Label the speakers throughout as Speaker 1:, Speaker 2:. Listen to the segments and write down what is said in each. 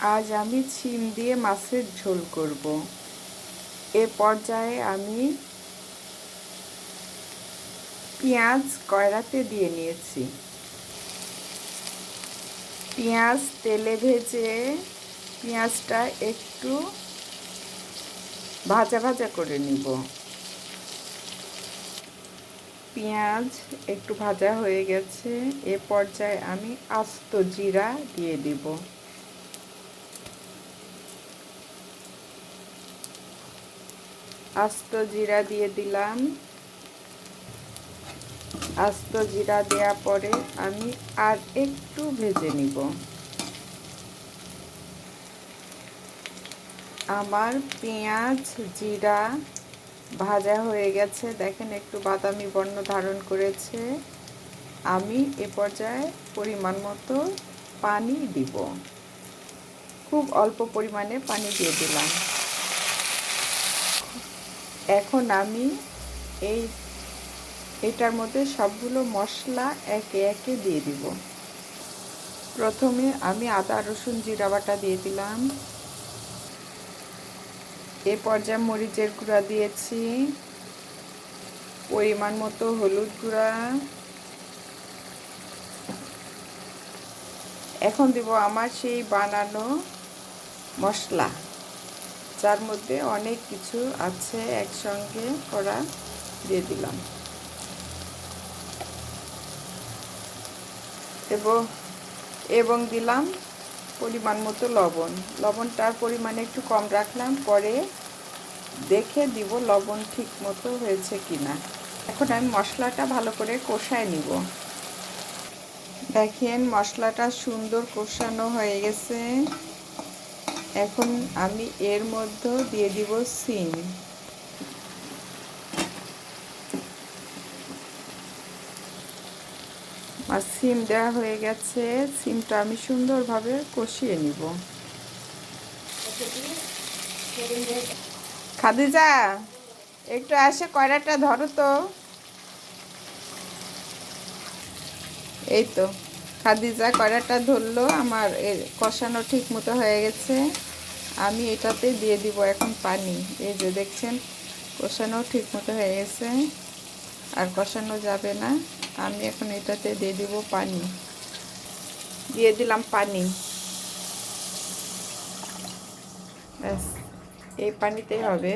Speaker 1: আজ আমি ছিম দিয়ে মাছের ঝোল করব। এ পর্যায়ে আমি পেঁয়াজ কয়রাতে দিয়ে নিয়েছি। পেঁয়াজ তেলে ভেজে পেঁয়াজটা একটু ভাজা ভাজা করে নিব। পেঁয়াজ একটু ভাজা হয়ে গেছে। এ পর্যায়ে আমি আস্ত জিরা দিয়ে দিব। আস্ত জিরা দিয়ে দিলাম। আস্ত জিরা দেওয়া পরে আমি আর একটু ভেজে নিব। আমার পেঁয়াজ জিরা ভাজা হয়ে গেছে। দেখেন একটু বাদামি বর্ণ ধারণ করেছে। আমি এ পর্যায়ে পরিমাণ মতো পানি দিব। খুব অল্প পরিমাণে পানি দিয়ে দিলাম। এখন আমি এই, এটার মধ্যে সবগুলো মশলা একে একে দিয়ে দিব। প্রথমে আমি আদা, রসুন, জিরা বাটা দিয়ে দিলাম। এ পর্যায়ে মরিচের গুঁড়া দিয়েছি। পরিমাণ মতো হলুদ গুঁড়া। এখন দিব আমার সেই বানানো মশলা। যার মধ্যে অনেক কিছু আছে একসঙ্গে করা দিয়ে দিলাম। এবং এবং দিলাম পরিমাণ মতো লবণ। লবণটার পরিমাণে একটু কম রাখলাম, পরে দেখে দিব লবণ ঠিক মতো হয়েছে কি না এখন আমি মশলাটা ভালো করে কষায় নিব। দেখেন মশলাটা সুন্দর কষানো হয়ে গেছে। এখন আমি এর মধ্যে দিয়ে দিব সিম। আর সিম দেওয়া হয়ে গেছে, সিমটা আমি সুন্দরভাবে কষিয়ে নিব। খাদিজা, একটু আসে কয়রাটা ধরো তো। এই তো। খাদিজা কয়রাটা ধরলো, আমার কষানো ঠিক মতো হয়ে গেছে। আমি এটাতে দিয়ে দিব এখন পানি। এই যে দেখছেন, কষানো ঠিক মতো হয়ে গেছে। আর কষানো যাবে না। আমি এখন এটাতে দিয়ে দিব পানি। দিয়ে দিলাম পানি। ব্যাস, এই পানিতেই হবে।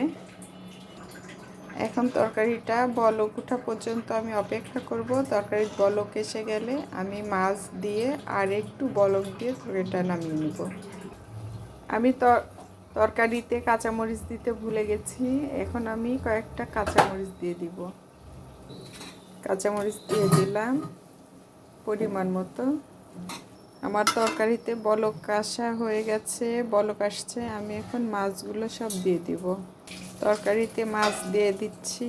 Speaker 1: এখন তরকারিটা বলক উঠা পর্যন্ত আমি অপেক্ষা করব। তরকারির বলক এসে গেলে আমি মাছ দিয়ে আর একটু বলক দিয়ে তরকারিটা নামিয়ে নেব। আমি তরকারিতে কাঁচামরিচ দিতে ভুলে গেছি। এখন আমি কয়েকটা কাঁচামরিচ দিয়ে দিব। কাঁচামরিচ দিয়ে দিলাম পরিমাণ মতো। আমার তরকারিতে বলক আসা হয়ে গেছে, বলক আসছে। আমি এখন মাছগুলো সব দিয়ে দিব। তরকারিতে মাছ দিয়ে দিচ্ছি।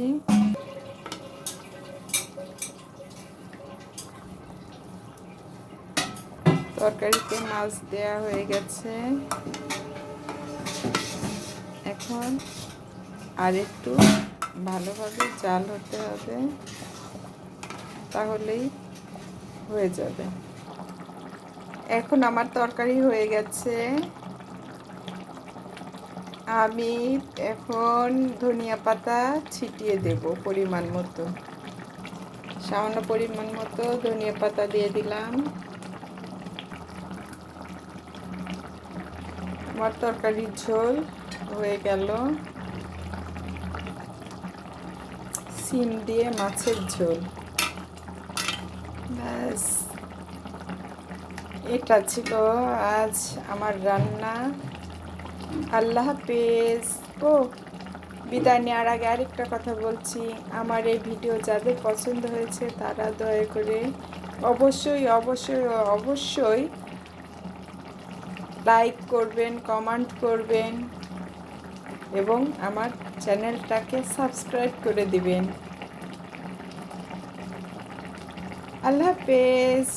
Speaker 1: তরকারিতে মাছ দেয়া হয়ে গেছে। এখন আর একটু ভালোভাবে জাল হতে হবে, তাহলেই হয়ে যাবে। এখন আমার তরকারি হয়ে গেছে। আমি এখন ধনিয়া পাতা ছিটিয়ে দেব পরিমাণ মতো। সামান্য পরিমাণ মতো ধনিয়া পাতা দিয়ে দিলাম। আমার তরকারির ঝোল হয়ে গেল। সিম দিয়ে মাছের ঝোল। ব্যাস। এটা ছিল আজ আমার রান্না। আল্লাহ হাফেজ। ও, বিদায় নেওয়ার আগে আরেকটা কথা বলছি। আমার এই ভিডিও যাদের পছন্দ হয়েছে তারা দয়া করে অবশ্যই অবশ্যই অবশ্যই লাইক করবেন কমেন্ট করবেন এবং আমার চ্যানেলটাকে সাবস্ক্রাইব করে দিবেন। আল্লাহ হাফেজ।